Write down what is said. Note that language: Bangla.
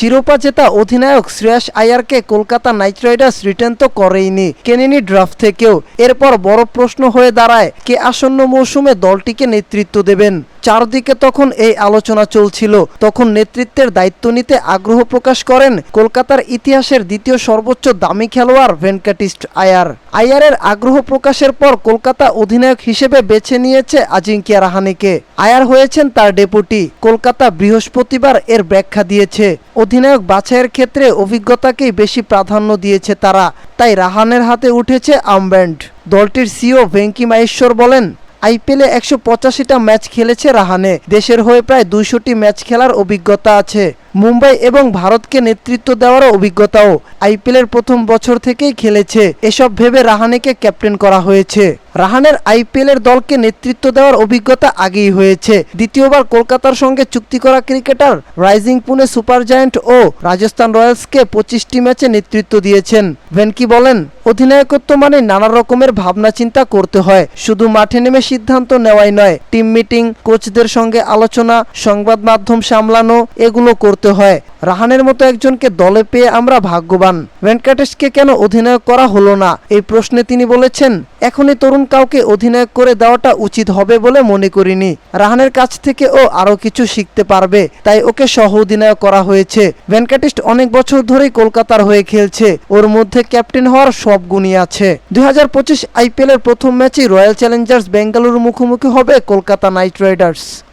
শিরোপা জেতা অধিনায়ক শ্রেয়াস আয়ারকে কলকাতা নাইট রাইডার্স রিটার্ন তো করেইনি কেনেনি ড্রাফ থেকেও। এরপর বড় প্রশ্ন হয়ে দাঁড়ায়, কে আসন্ন মৌসুমে দলটিকে নেতৃত্ব দেবেন? চারদিকে তখন এই আলোচনা চলছিল। তখন নেতৃত্বের দায়িত্ব নিতে আগ্রহ প্রকাশ করেন কলকাতার ইতিহাসের দ্বিতীয় সর্বোচ্চ দামি খেলোয়াড় ভেনকাটিস্ট আয়ার। আয়ারের আগ্রহ প্রকাশের পর কলকাতা অধিনায়ক হিসেবে বেছে নিয়েছে আজিঙ্কিয়া রাহানিকে। আয়ার হয়েছেন তার ডেপুটি। কলকাতা বৃহস্পতিবার এর ব্যাখ্যা দিয়েছে। অধিনায়ক বাছাইয়ের ক্ষেত্রে অভিজ্ঞতাকেই বেশি প্রাধান্য দিয়েছে তারা। তাই রাহানের হাতে উঠেছে আমব্যান্ড দলটির সিও ভেঙ্কি মাহেশ্বর বলেন আইপিএলে একশো পঁচাশিটা ম্যাচ খেলেছে রাহানে। দেশের হয়ে প্রায় দুইশোটি ম্যাচ খেলার অভিজ্ঞতা আছে। মুম্বাই এবং ভারতকে নেতৃত্ব দেওয়ার অভিজ্ঞতাও আইপিএলের প্রথম বছর থেকেই খেলেছে। এসব ভেবে রাহানেকে ক্যাপ্টেন করা হয়েছে। রাহানের আইপিএলের দলকে নেতৃত্ব দেওয়ার অভিজ্ঞতা আগেই হয়েছে। দ্বিতীয়বার কলকাতার সঙ্গে চুক্তি করা cricketer rising Pune super giant ও রাজস্থান রয়্যালসকে পঁচিশটি ম্যাচে নেতৃত্ব দিয়েছেন। ভেনকি বলেন, অধিনায়কত্ব মানে নানা রকমের ভাবনা চিন্তা করতে হয়। শুধু মাঠে নেমে সিদ্ধান্ত নেওয়াই নয়, টিম মিটিং, কোচদের সঙ্গে আলোচনা, সংবাদ মাধ্যম সামলানো, এগুলো করতে হয়। রাহানের মতো একজনকে দলে পেয়ে আমরা ভাগ্যবান। ভেঙ্কটেশকে কেন অধিনায়ক করা হলো না? এই প্রশ্নে তিনি বলেছেন, এখনই তরুণ কাউকে অধিনায়ক করে দেওয়াটা উচিত হবে বলে মনে করিনি। রাহানের কাছ থেকে ও আরও কিছু শিখতে পারবে, তাই ওকে সহ অধিনায়ক করা হয়েছে। ভেঙ্কটেশ অনেক বছর ধরেই কলকাতার হয়ে খেলছে। ওর মধ্যে ক্যাপ্টেন হওয়ার সব গুণই আছে। দুই হাজার পঁচিশ আইপিএলের প্রথম ম্যাচেই রয়্যাল চ্যালেঞ্জার্স বেঙ্গালুরু মুখোমুখি হবে কলকাতা নাইট রাইডার্স।